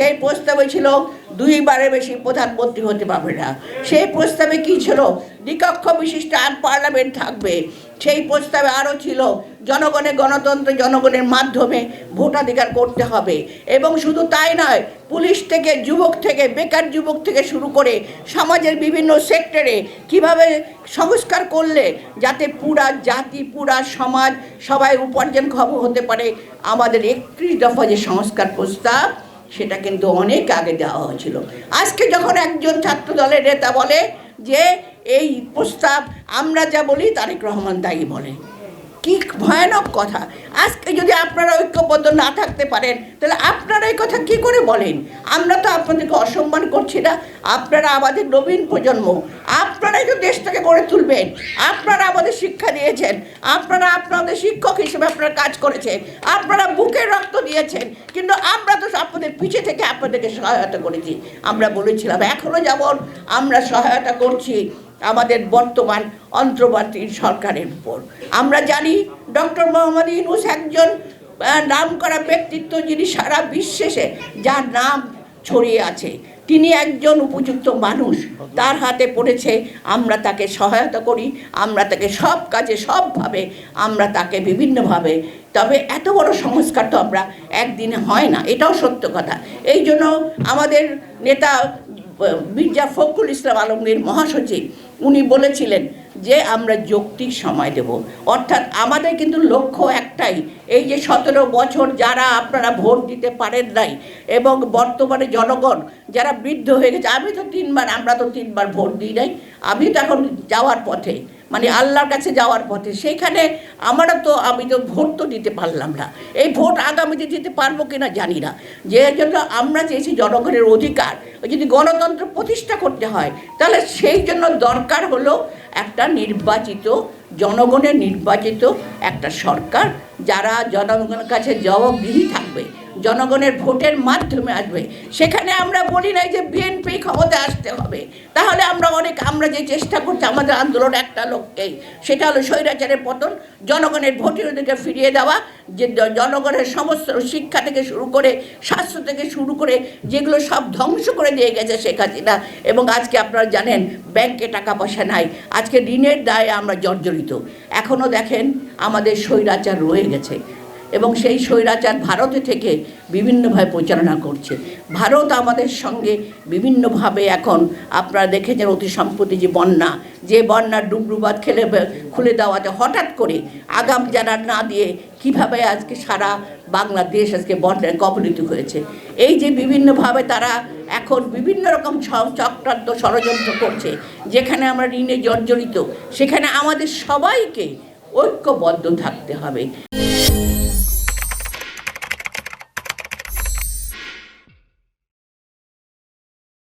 সেই প্রস্তাবে ছিল দুইবারে বেশি প্রধানমন্ত্রী হতে পারবে না। সেই প্রস্তাবে কি ছিল? দ্বিকক্ষ বিশিষ্ট আর পার্লামেন্ট থাকবে। সেই প্রস্তাবে আরও ছিল, জনগণের গণতন্ত্র, জনগণের মাধ্যমে ভোটাধিকার করতে হবে। এবং শুধু তাই নয়, পুলিশ থেকে, যুবক থেকে, বেকার যুবক থেকে শুরু করে সমাজের বিভিন্ন সেক্টরে কীভাবে সংস্কার করলে যাতে পুরা জাতি, পুরা সমাজ সবাই উপার্জনক্ষম হতে পারে, আমাদের একত্রিশ দফা যে সংস্কার প্রস্তাব সেটা কিন্তু অনেক আগে দেওয়া হয়েছিল। আজকে যখন একজন ছাত্র দলের নেতা বলে যে, এই প্রস্তাব আমরা যা বলি, তারেক রহমান তাই বলে। কি ভয়ানক কথা। আজকে যদি আপনারা ঐক্যবদ্ধ না থাকতে পারেন, তাহলে আপনারা এই কথা কি করে বলেন? আমরা তো আপনাদেরকে অসম্মান করছি না। আপনারা আমাদের নবীন প্রজন্ম আপনারাই তো দেশটাকে গড়ে তুলবেন। আপনারা আমাদের শিক্ষা দিয়েছেন। আপনারা আপনাদের শিক্ষক হিসেবে আপনারা কাজ করেছেন। আপনারা বুকের রক্ত দিয়েছেন। কিন্তু আমরা তো আপনাদের পিছে থেকে আপনাদেরকে সহায়তা করেছি। আমরা বলেছিলাম এখনও যেমন আমরা সহায়তা করছি আমাদের বর্তমান অন্তর্বর্তী সরকারের উপর। আমরা জানি ডক্টর মোহাম্মদ ইউনুস একজন আহ, নামকরা ব্যক্তিত্ব যিনি সারা বিশ্বেষে যার নাম ছড়িয়ে আছে। তিনি একজন উপযুক্ত মানুষ। তার হাতে পড়েছে, আমরা তাকে সহায়তা করি, আমরা তাকে সব কাজে, সবভাবে আমরা তাকে বিভিন্নভাবে। তবে এত বড় সংস্কার তো আমরা একদিনে হয় না, এটাও সত্য কথা। এই জন্য আমাদের নেতা মির্জা ফখরুল ইসলাম আলমগীর মহাসচিব, উনি বলেছিলেন যে আমরা যৌক্তিক সময় দেব। অর্থাৎ আমাদের কিন্তু লক্ষ্য একটাই, এই যে সতেরো বছর যারা আপনারা ভোট দিতে পারেন নাই এবং বর্তমানে জনগণ যারা বৃদ্ধ হয়ে গেছে, আমি তো তিনবার, আমরা তো তিনবার ভোট দিই নাই, আমি তো এখন যাওয়ার পথে মানে আল্লাহর কাছে যাওয়ার পথে সেইখানে আমরা তো, আমি তো ভোট তো দিতে পারলাম না। এই ভোট আগামীতে দিতে পারব কিনা জানি না। যে জন্য আমরা চেয়েছি জনগণের অধিকার, যদি গণতন্ত্র প্রতিষ্ঠা করতে হয়, তাহলে সেই জন্য দরকার হলো নির্বাচিত জনগণের নির্বাচিত একটা সরকার যারা জনগণের কাছে জবাবদিহি থাকবে। জনগণের ভোটের মাধ্যমে আসবে। সেখানে আমরা বলি নাই যে বিএনপি ক্ষমতা আসতে হবে। তাহলে আমরা অনেক, আমরা যে চেষ্টা করছি, আমাদের আন্দোলন একটা লক্ষ্যেই সেটা হলো স্বৈরাচারের পতন, জনগণের ভোটের অধিকার ফিরিয়ে দেওয়া, যে জনগণের সমস্ত শিক্ষা থেকে শুরু করে, স্বাস্থ্য থেকে শুরু করে, যেগুলো সব ধ্বংস করে দিয়ে গেছে শেখ হাসিনা। এবং আজকে আপনারা জানেন, ব্যাংকে টাকা পয়সা নাই। আজকে ঋণের দায়ে আমরা জর্জরিত। এখনও দেখেন, আমাদের স্বৈরাচার রয়ে গেছে। এবং সেই স্বৈরাচার ভারতে থেকে বিভিন্নভাবে পরিচালনা করছে। ভারত আমাদের সঙ্গে বিভিন্নভাবে এখন আপনারা দেখেছেন অতি সম্প্রতি যে বন্যা, যে বন্যার ডুবডুবাদ খেলে খুলে দেওয়াতে হঠাৎ করে আগাম জানা না দিয়ে কীভাবে আজকে সারা বাংলাদেশ আজকে বন্যায় কবলিত হয়েছে। এই যে বিভিন্নভাবে তারা এখন বিভিন্ন রকম চক্রান্ত ষড়যন্ত্র করছে, যেখানে আমরা ঋণে জর্জরিত, সেখানে আমাদের সবাইকে ঐক্যবদ্ধ থাকতে হবে।